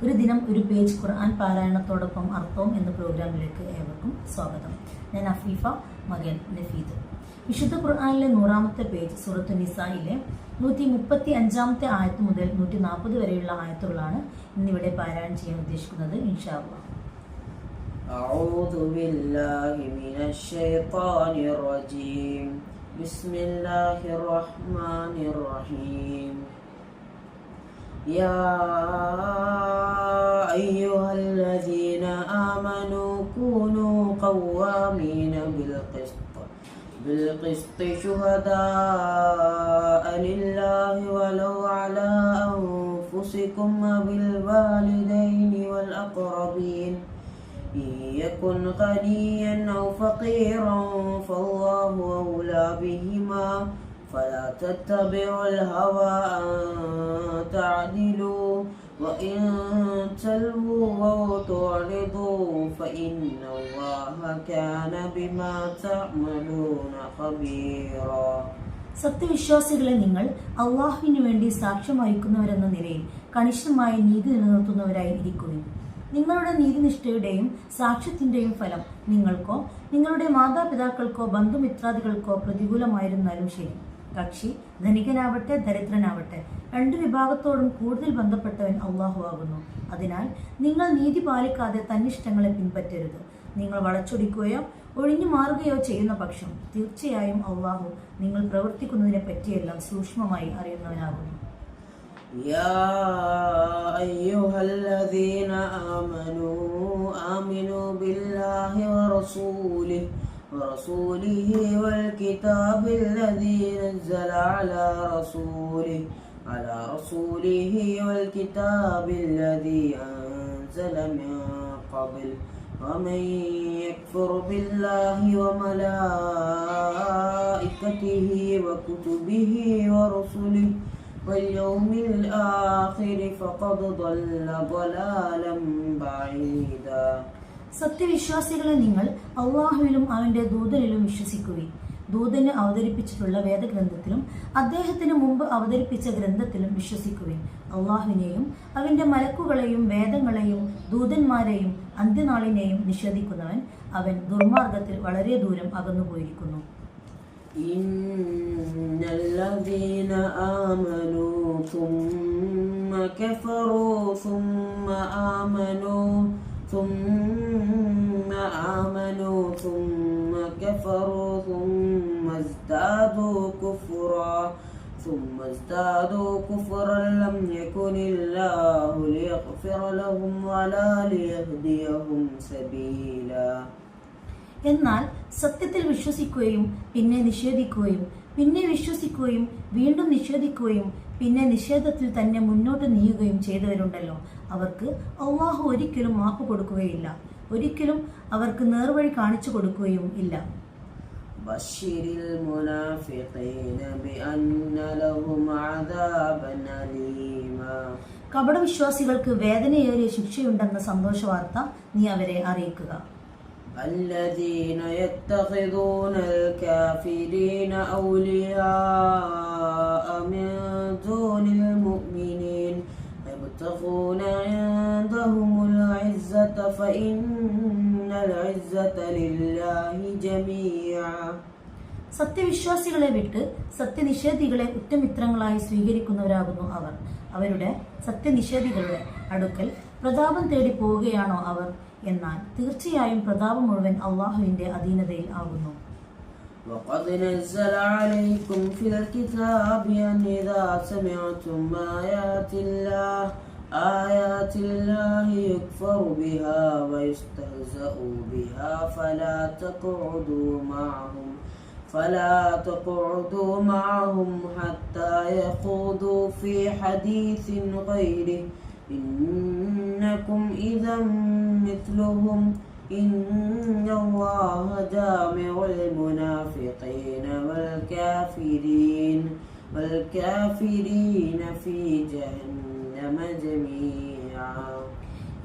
ഒരു ദിനം ഒരു പേജ് ഖുർആൻ പാരായണത്തോടൊപ്പം അർത്ഥവും എന്ന പ്രോഗ്രാമിലേക്ക് ഏവർക്കും സ്വാഗതം ഞാൻ അഫീഫ മകൻ നഫീദ് വിശുദ്ധ ഖുർആനിലെ നൂറാമത്തെ പേജ് സൂറത്തു നിസായിലെ നൂറ്റി മുപ്പത്തി അഞ്ചാമത്തെ ആയത്ത് മുതൽ നൂറ്റി നാൽപ്പത് വരെയുള്ള ആയത്തുകളാണ് ഇന്നിവിടെ പാരായണം ചെയ്യാൻ ഉദ്ദേശിക്കുന്നത് ഇൻഷാ അള്ളാഹ് أعوذ بالله من الشيطان الرجيم بسم الله الرحمن الرحيم يا أيها الذين آمنوا كونوا قوامين بالقسط بالقسط شهداء لله ولو على أنفسكم وبالوالدين والأقربين. إن يكن غنيا أو فقيرا فالله أولى بهما. فلا تتبعوا الهوى أن تعدلوا وإن تلووا وتعرضوا فإن الله كان بما تعملون خبيرا സത്യവിശ്വാസികളെ നിങ്ങൾ അള്ളാഹുവിനു വേണ്ടി സാക്ഷ്യം വഹിക്കുന്നവരെന്ന നിലയിൽ കണിശമായി നീതി നിലനിർത്തുന്നവരായി ഇരിക്കുകയും നിങ്ങളുടെ നീതിനിഷ്ഠയുടെയും സാക്ഷ്യത്തിന്റെയും ഫലം നിങ്ങൾക്കോ നിങ്ങളുടെ മാതാപിതാക്കൾക്കോ ബന്ധുമിത്രാദികൾക്കോ പ്രതികൂലമായിരുന്നാലും ശരി കക്ഷി ധനികനാവട്ടെ ദരിദ്രനാവട്ടെ രണ്ടു വിഭാഗത്തോടും കൂടുതൽ ബന്ധപ്പെട്ടവൻ അള്ളാഹു ആകുന്നു അതിനാൽ നിങ്ങൾ നീതി പാലിക്കാതെ തന്നിഷ്ടങ്ങളെ പിൻപറ്റരുത് നിങ്ങൾ വളച്ചൊടിക്കുകയോ ഒഴിഞ്ഞു മാറുകയോ ചെയ്യുന്ന പക്ഷം തീർച്ചയായും അള്ളാഹു നിങ്ങൾ പ്രവർത്തിക്കുന്നതിനെ പറ്റിയെല്ലാം സൂക്ഷ്മമായി അറിയുന്നവനാകുന്നു يا أيها الذين آمنوا آمنوا بالله ورسوله ورسوله والكتاب الذي نزل على رسوله على رسوله والكتاب الذي أنزل من قبل. ومن يكفر بالله وملائكته وكتبه ورسله واليوم الآخر فقد ضل ضلالا بعيدا. സത്യവിശ്വാസികളെ നിങ്ങൾ അള്ളാഹുവിലും അവന്റെ ദൂതനിലും വിശ്വസിക്കുകയും ദൂതന് അവതരിപ്പിച്ചിട്ടുള്ള വേദഗ്രന്ഥത്തിലും അദ്ദേഹത്തിന് മുമ്പ് അവതരിപ്പിച്ച ഗ്രന്ഥത്തിലും വിശ്വസിക്കുകയും അള്ളാഹുവിനെയും അവന്റെ മലക്കുകളെയും വേദങ്ങളെയും ദൂതന്മാരെയും അന്ത്യനാളിനെയും നിഷേധിക്കുന്നവൻ അവൻ ദുർമാർഗത്തിൽ വളരെ ദൂരം അകന്നുപോയിരിക്കുന്നു إن الذين آمنوا ثم كفروا ثم آمنوا ثم آمنوا ثم كفروا ثم ازدادوا كفرا ثم ازدادوا كفرا لم يكن الله ليغفر لهم ولا ليهديهم سبيلا എന്നാൽ സത്യത്തിൽ വിശ്വസിക്കുകയും പിന്നെ നിഷേധിക്കുകയും പിന്നെ വിശ്വസിക്കുകയും വീണ്ടും നിഷേധിക്കുകയും പിന്നെ നിഷേധത്തിൽ തന്നെ മുന്നോട്ട് നീങ്ങുകയും ചെയ്തവരുണ്ടല്ലോ അവർക്ക് അള്ളാഹു ഒരിക്കലും മാപ്പ് കൊടുക്കുകയില്ല ഒരിക്കലും അവർക്ക് നേർവഴി കാണിച്ചു കൊടുക്കുകയും ഇല്ല بشر المنافقين بأن لهم عذابا أليما കപടവിശ്വാസികൾക്ക് വേദനയേറിയ ശിക്ഷയുണ്ടെന്ന സന്തോഷ വാർത്ത നീ അവരെ അറിയിക്കുക الذين يتخذون الكافرين أولياء സത്യവിശ്വാസികളെ വിട്ട് സത്യനിഷേധികളെ ഉറ്റമിത്രങ്ങളായി സ്വീകരിക്കുന്നവരാകുന്നു അവർ അവരുടെ സത്യനിഷേധികളുടെ അടുക്കൽ പ്രതാപം തേടി പോവുകയാണോ അവർ എന്നാൽ തീർച്ചയായും പ്രതാപം മുഴുവൻ അള്ളാഹുവിന്റെ അധീനതയിൽ ആകുന്നു وقد نزل عليكم في الكتاب أن إذا سمعتم آيات الله آيات الله يكفر بها ويستهزأ بها فلا تقعدوا معهم فلا تقعدوا معهم حتى يخوضوا في حديث غيره. إنكم إذا مثلهم إن الله جامع المنافقين والكافرين والكافرين في جهنم.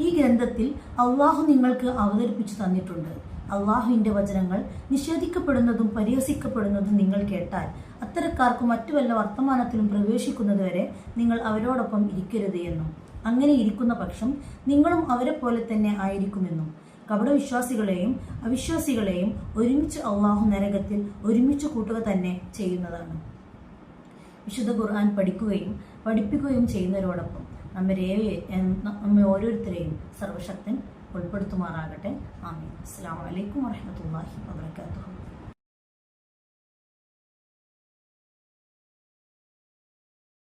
ഈ ഗ്രന്ഥത്തിൽ അള്ളാഹു നിങ്ങൾക്ക് അവതരിപ്പിച്ചു തന്നിട്ടുണ്ട്. അള്ളാഹുവിന്റെ വചനങ്ങൾ നിഷേധിക്കപ്പെടുന്നതും പരിഹസിക്കപ്പെടുന്നതും നിങ്ങൾ കേട്ടാൽ അത്തരക്കാർക്ക് മറ്റു വല്ല വർത്തമാനത്തിലും പ്രവേശിക്കുന്നതുവരെ നിങ്ങൾ അവരോടൊപ്പം ഇരിക്കരുത് എന്നും. അങ്ങനെ ഇരിക്കുന്ന പക്ഷം നിങ്ങളും അവരെ പോലെ തന്നെ ആയിരിക്കുമെന്നും. കപടവിശ്വാസികളെയും അവിശ്വാസികളെയും ഒരുമിച്ച് അള്ളാഹു നരകത്തിൽ ഒരുമിച്ച് കൂട്ടുക തന്നെ ചെയ്യുന്നതാണ്. വിശുദ്ധ ഖുർആൻ പഠിക്കുകയും പഠിപ്പിക്കുകയും ചെയ്യുന്നവരോടൊപ്പം നമ്മരേ നമ്മെ ഓരോരുത്തരെയും സർവശക്തൻ ഉൾപ്പെടുത്തുമാറാകട്ടെ. ആമീൻ. അസ്സാം വലൈക്കും വാഹമത്തല്ലാഹി വാബർക്കാത്തു